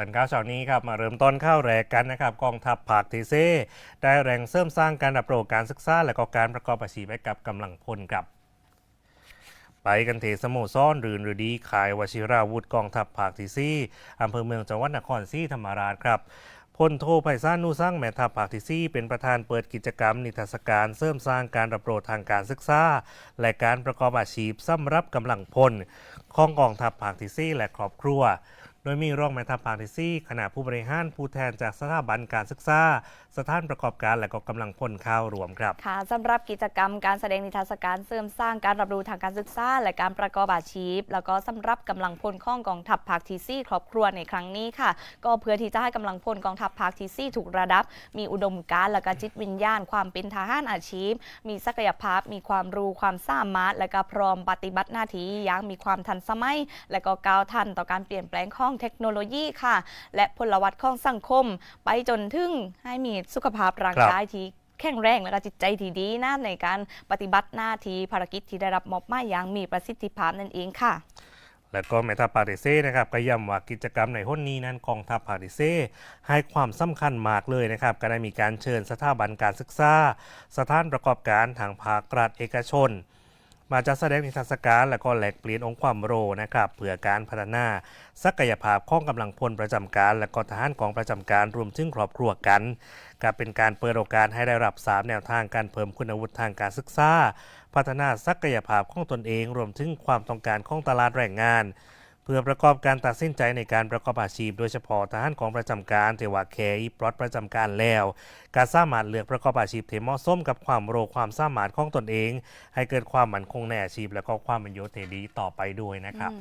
ตอนเก้าเช้านี้ครับมาเริ่มต้นเข้าแรกกันนะครับกองทัพภาคทีเซได้แรงเสริมสร้างการรับโรการศึกษาและก็การประกอบอาชีพให้กับกำลังพลครับไปกันเทสโมซ่อนรือหรือดีขายวชิราวุธกองทัพภาคที่ซี่อำเภอเมืองจังหวัดนครศรีธรรมราชครับพลโทไพศาลนูสร้างแม่ทัพภาคที่ซี่เป็นประธานเปิดกิจกรรม นิทรรศการเสริมสร้างการรับโปรทางการศึกษาและการประกอบอาชีพสำหรับกำลังพลของกองทัพภาคที่ซี่และครอบครัว โดยมีรองแม่ทัพภาคที่ซี่คณะผู้บริหารผู้แทนจากสถาบันการศึกษา สถานประกอบการและก็กำลังพลเข้ารวมครับ ค่ะสำหรับกิจกรรมการแสดงนิทรรศการเสริมสร้างการรับรู้ทางการศึกษาและการประกอบอาชีพ แล้วก็สำหรับกำลังพลข้องกองทัพภาคทีซี่ครอบครัวในครั้งนี้ค่ะ ก็เพื่อที่จะให้กำลังพลกองทัพภาคทีซี่ถูกระดับ มีอุดมการณ์และก็จิตวิญญาณ ความเป็นทหารอาชีพ มีศักยภาพ มีความรู้ความสามารถ และก็พร้อมปฏิบัติหน้าที่อย่างมีความทันสมัย และก็ก้าวทันต่อการเปลี่ยนแปลงของเทคโนโลยีค่ะ และพลวัตของสังคม ไปจนถึงให้มีสุขภาพร่างครับกายที่แข็งแรงและก็จิตใจที่ดีนะในการปฏิบัติหน้าที่ภารกิจที่ได้รับมอบหมายอย่างมีประสิทธิภาพนั่นเองค่ะ และก็แม่ทัพปาริเซ่นะครับก็ย้ำว่ากิจกรรมในห้นนี้นั้นกองทัพปาริเซ่ให้ความสำคัญมากเลยนะครับ ก็ได้มีการเชิญสถาบันการศึกษา สถานประกอบการทางภาครัฐเอกชน มาจัดแสดงนิทรรศการและก็แหลกเปลี่ยนองค์ความรู้นะครับเพื่อการพัฒนาศักยภาพของกำลังพลประจำการ และก็ทหารของประจำการรวมถึงครอบครัวกันก็เป็นการเปิดโอกาสให้ได้รับสามแนวทางการเพิ่มคุณวุฒิทางการศึกษา พัฒนาศักยภาพของตนเอง รวมถึงความต้องการของตลาดแรงงาน พื่อประกอบการตัดสินใจในการประกอบอาชีพ โดยเฉพาะทหารของประจำการเทว่าแคอีปลอดประจำการแล้วการสามารถเลือกประกอบอาชีพที่เหมาะสมกับความโรความสามารถของตนเอง ให้เกิดความมั่นคงในอาชีพ และก็ความเป็นโยเทดีต่อไปด้วยนะครับ